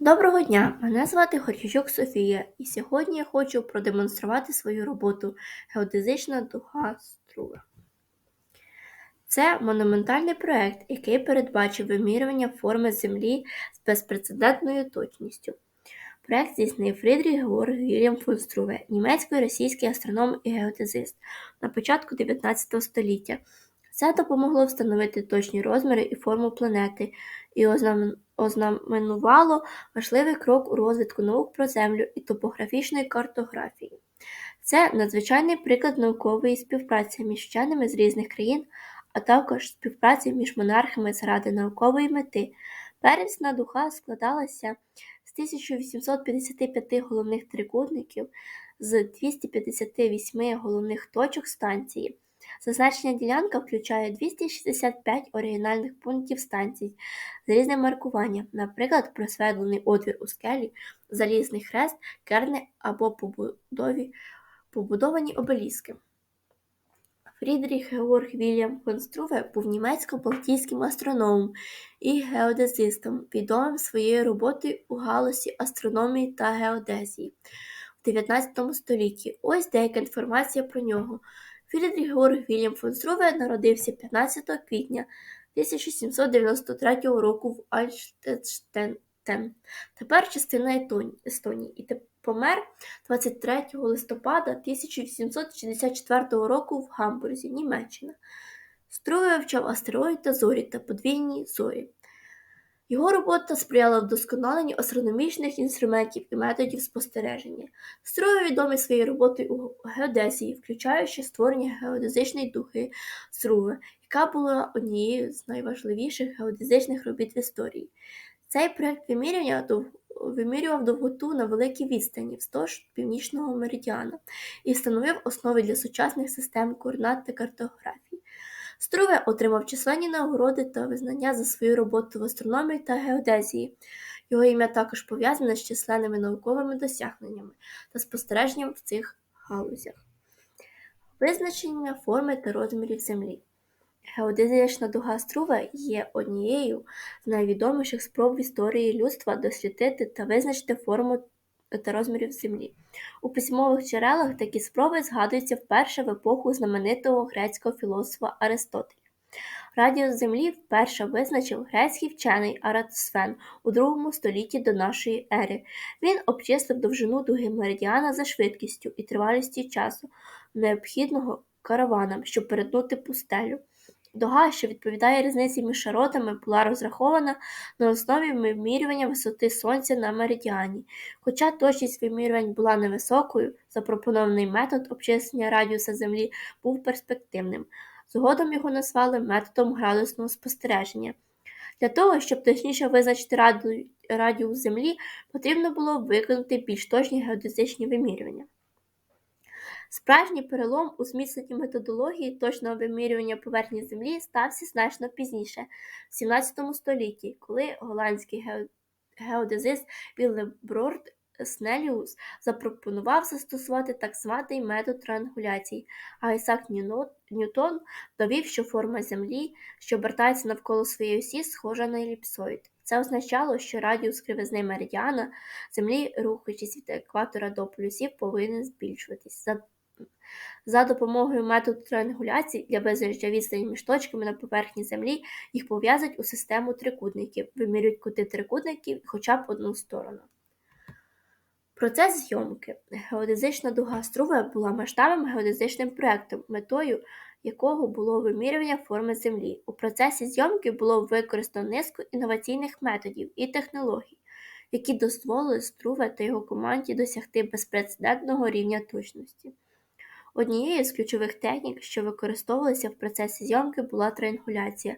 Доброго дня! Мене звати Горчичук Софія, і сьогодні я хочу продемонструвати свою роботу Геодезична дуга Струва. Це монументальний проект, який передбачив вимірювання форми Землі з безпрецедентною точністю. Проект здійснив Фрідріх Георг Вільям фон Струве, німецько-російський астроном і геодезист на початку 19 століття. Це допомогло встановити точні розміри і форму планети і ознаменувало важливий крок у розвитку наук про Землю і топографічної картографії. Це надзвичайний приклад наукової співпраці між вченими з різних країн, а також співпраці між монархами заради наукової мети. Первісна духа складалася з 1855 головних трикутників з 258 головних точок станції. Зазначена ділянка включає 265 оригінальних пунктів станцій з різним маркуванням, наприклад, просведлений отвір у скелі, залізний хрест, керни або побудові, побудовані обеліски. Фрідріх Георг Вільям фон Струве був німецько-балтійським астрономом і геодезистом, відомим своєю роботою у галузі астрономії та геодезії в 19 столітті. Ось деяка інформація про нього. Фрідріх Вільям фон Струве народився 15 квітня 1793 року в Альштеттен, тепер частина Естонії, і помер 23 листопада 1864 року в Гамбурзі, Німеччина. Струве вивчав астероїд та зорі та подвійні зорі. Його робота сприяла вдосконаленню астрономічних інструментів і методів спостереження. Строю відомий своєю роботою у геодезії, включаючи створення геодезичної духи Струве, яка була однією з найважливіших геодезичних робіт в історії. Цей проект вимірювання вимірював довготу на великій відстані вздовж північного меридіана і встановив основи для сучасних систем координат та картографії. Струве отримав численні нагороди та визнання за свою роботу в астрономії та геодезії. Його ім'я також пов'язане з численними науковими досягненнями та спостереженням в цих галузях. Визначення форми та розмірів Землі. Геодезична дуга Струве є однією з найвідоміших спроб в історії людства дослідити та визначити форму та розмірів Землі. У письмових джерелах такі спроби згадуються вперше в епоху знаменитого грецького філософа Аристотеля. Радіус Землі вперше визначив грецький вчений Аратосфен у другому столітті до нашої ери. Він обчислив довжину дуги меридіана за швидкістю і тривалістю часу, необхідного караванам, щоб перетнути пустелю. Дога, що відповідає різниці між широтами, була розрахована на основі вимірювання висоти Сонця на меридіані. Хоча точність вимірювань була невисокою, запропонований метод обчислення радіуса Землі був перспективним. Згодом його назвали методом градусного спостереження. Для того, щоб точніше визначити радіус Землі, потрібно було виконати більш точні геодезичні вимірювання. Справжній перелом у зміцненні методології точного вимірювання поверхні Землі стався значно пізніше, в 17 столітті, коли голландський геодезист Віллеброрд Снеліус запропонував застосувати так званий метод триангуляції, а Ісак Ньютон довів, що форма Землі, що обертається навколо своєї осі, схожа на еліпсоїд. Це означало, що радіус кривизни меридіана Землі, рухаючись від екватора до полюсів, повинен збільшуватись. За допомогою методу триангуляції для визначення відстані між точками на поверхні Землі їх пов'язують у систему трикутників, вимірюють кути трикутників хоча б одну сторону. Процес зйомки. Геодезична дуга Струве була масштабним геодезичним проєктом, метою якого було вимірювання форми Землі. У процесі зйомки було використано низку інноваційних методів і технологій, які дозволили Струве та його команді досягти безпрецедентного рівня точності. Однією з ключових технік, що використовувалися в процесі зйомки, була триангуляція.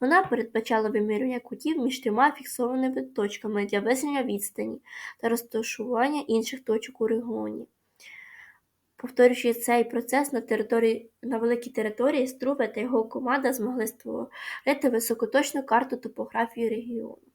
Вона передбачала вимірювання кутів між трьома фіксованими точками для визначення відстані та розташування інших точок у регіоні. Повторюючи цей процес на території, на великій території, Струве та його команда змогли створити високоточну карту топографії регіону.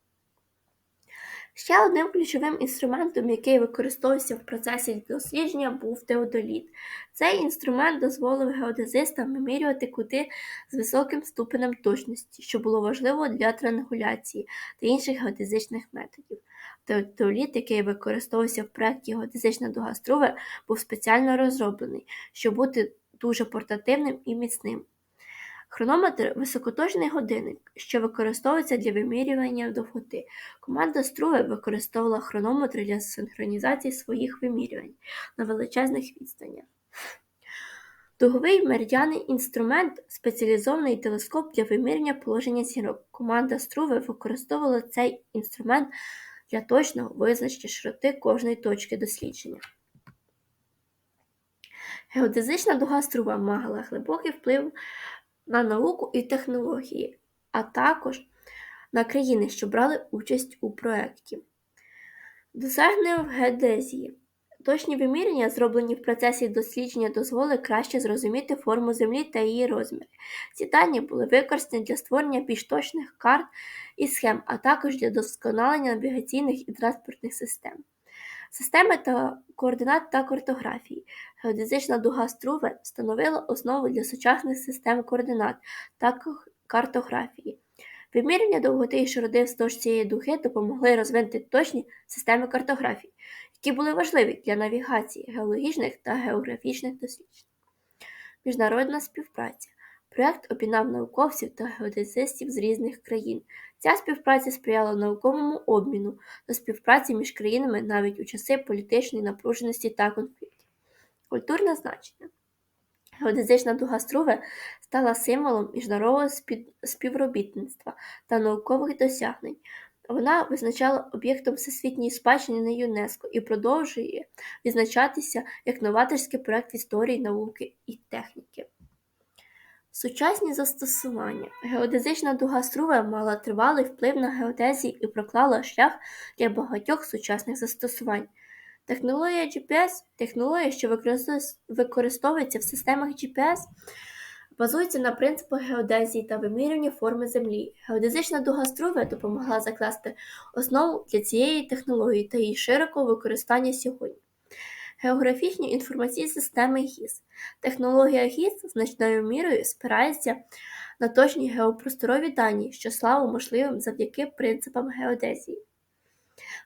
Ще одним ключовим інструментом, який використовувався в процесі дослідження, був теодоліт. Цей інструмент дозволив геодезистам вимірювати кути з високим ступенем точності, що було важливо для трангуляції та інших геодезичних методів. Теодоліт, який використовувався в проєкті Геодезична дуга Струве, був спеціально розроблений, щоб бути дуже портативним і міцним. Хронометр високоточний годинник, що використовується для вимірювання довготи. Команда Струве використовувала хронометри для синхронізації своїх вимірювань на величезних відстанях. Дуговий меридіанний інструмент спеціалізований телескоп для виміряння положення зірок. Команда Струве використовувала цей інструмент для точного визначення широти кожної точки дослідження. Геодезична дуга Струва мала глибокий вплив на науку і технології, а також на країни, що брали участь у проєкті. Досягнення в геодезії. Точні виміряння, зроблені в процесі дослідження, дозволили краще зрозуміти форму Землі та її розміри. Ці дані були використані для створення більш точних карт і схем, а також для досконалення навігаційних і транспортних систем. Системи та координат та картографії. Геодезична дуга Струве встановила основу для сучасних систем координат та картографії. Вимірювання довготи і широти вздовж цієї дуги допомогли розвинути точні системи картографії, які були важливі для навігації геологічних та географічних досліджень. Міжнародна співпраця. Проєкт об'єднав науковців та геодезистів з різних країн. Ця співпраця сприяла науковому обміну та співпраці між країнами навіть у часи політичної напруженості та конфліктів. Культурне значення. Геодезична дуга Струве стала символом міжнародного співробітництва та наукових досягнень. Вона визначала об'єктом всесвітньої спадщини на ЮНЕСКО і продовжує відзначатися як новаторський проект історії науки і техніки. Сучасні застосування. Геодезична дуга Струве мала тривалий вплив на геодезію і проклала шлях для багатьох сучасних застосувань. Технологія GPS, технологія, що використовується в системах GPS, базується на принципах геодезії та вимірювання форми Землі. Геодезична дуга Струве допомогла закласти основу для цієї технології та її широкого використання сьогодні. Географічні інформаційні системи ГІС. Технологія ГІС значною мірою спирається на точні геопросторові дані, що славу можливим завдяки принципам геодезії.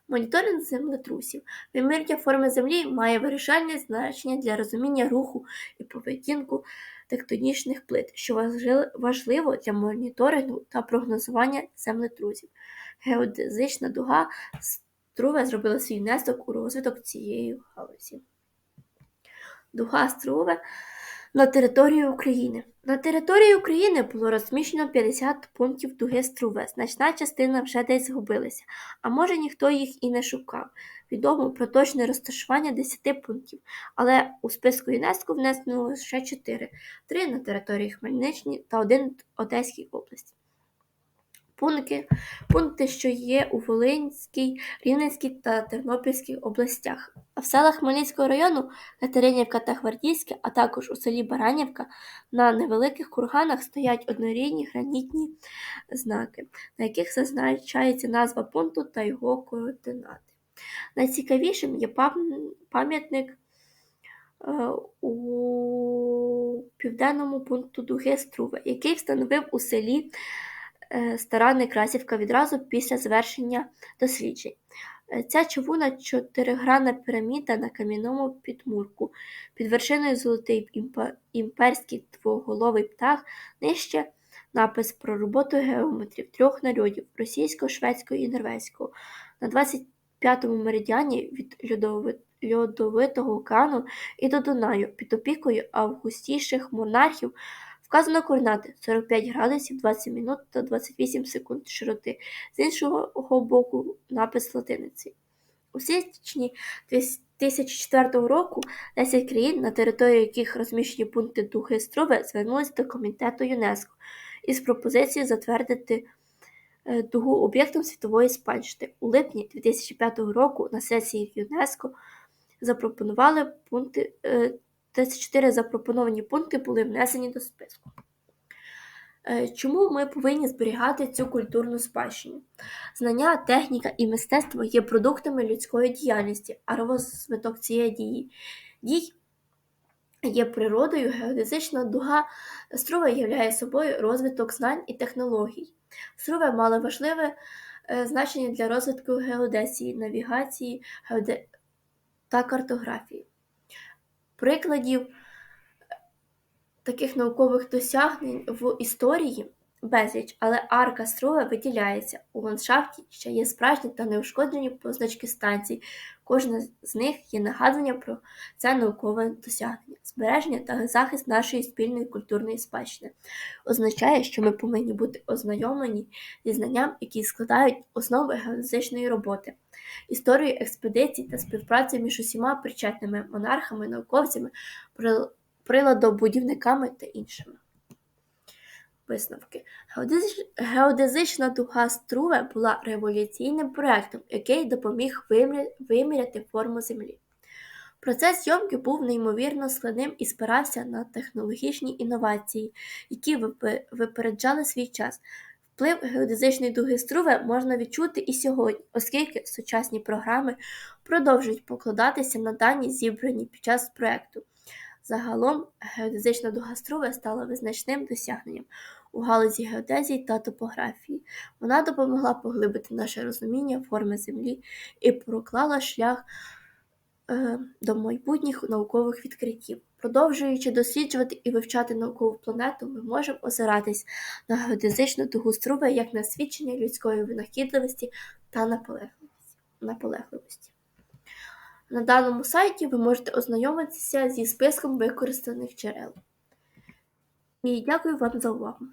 Моніторинг землетрусів. Вимірення форми Землі має вирішальне значення для розуміння руху і поведінку тектонічних плит, що важливо для моніторингу та прогнозування землетрусів. Геодезична дуга Струве зробила свій внесок у розвиток цієї галузі. Дуга Струве на території України. На території України було розміщено 50 пунктів дуги Струве. Значна частина вже десь згубилася, а може ніхто їх і не шукав. Відомо про точне розташування 10 пунктів, але у списку ЮНЕСКО внесено лише 4: 3 на території Хмельниччини та 1 в Одеській області пункти, пункти, що є у Волинській, Рівненській та Тернопільській областях. А в селах Хмельницького району Катеринівка та Гвардійське, а також у селі Баранівка на невеликих курганах стоять однорідні гранітні знаки, на яких зазначається назва пункту та його координати. Найцікавішим є пам'ятник е, у південному пункту Дуги Струве, який встановив у селі Е, стара Некрасівка відразу після завершення досліджень. Е, ця човуна чотиригранна піраміда на кам'яному підмурку, під вершиною золотий імперський двоголовий птах, нижче напис про роботу геометрів трьох народів російського, шведського і норвезького. На 25-му меридіані від льодовитого океану і до Дунаю під опікою августійших монархів Вказано координати 45 градусів 20 минут та 28 секунд широти, з іншого боку напис латиниці. У січні 2004 року 10 країн, на території яких розміщені пункти Духи Строви, звернулися до комітету ЮНЕСКО із пропозицією затвердити е, дугу об'єктом світової спадщини. У липні 2005 року на сесії ЮНЕСКО запропонували пункти. Е, 34 запропоновані пункти були внесені до списку. Е, Чому ми повинні зберігати цю культурну спадщину? Знання, техніка і мистецтво є продуктами людської діяльності, а розвиток цієї дії дій є природою, геодезична дуга Струва являє собою розвиток знань і технологій. Струви мали важливе е, значення для розвитку геодезії, навігації геоде... та картографії. Прикладів таких наукових досягнень в історії безліч, але арка Струва виділяється. У ландшафті ще є справжні та неушкоджені позначки станцій. Кожна з них є нагадуванням про це наукове досягнення, збереження та захист нашої спільної культурної спадщини. Означає, що ми повинні бути ознайомлені зі знанням, які складають основи геодезичної роботи, історію експедицій та співпраці між усіма причетними монархами, науковцями, приладобудівниками та іншими. Висновки. Геодезична дуга Струве була революційним проектом, який допоміг виміряти форму Землі. Процес зйомки був неймовірно складним і спирався на технологічні інновації, які випереджали свій час. Вплив геодезичної дуги Струве можна відчути і сьогодні, оскільки сучасні програми продовжують покладатися на дані, зібрані під час проекту. Загалом геодезична дуга Струве стала визначним досягненням у галузі геодезії та топографії. Вона допомогла поглибити наше розуміння форми Землі і проклала шлях е, до майбутніх наукових відкриттів. Продовжуючи досліджувати і вивчати наукову планету, ми можемо озиратись на геодезичну дугу Струве як на свідчення людської винахідливості та наполегливості. На даному сайті ви можете ознайомитися зі списком використаних джерел. І дякую вам за увагу.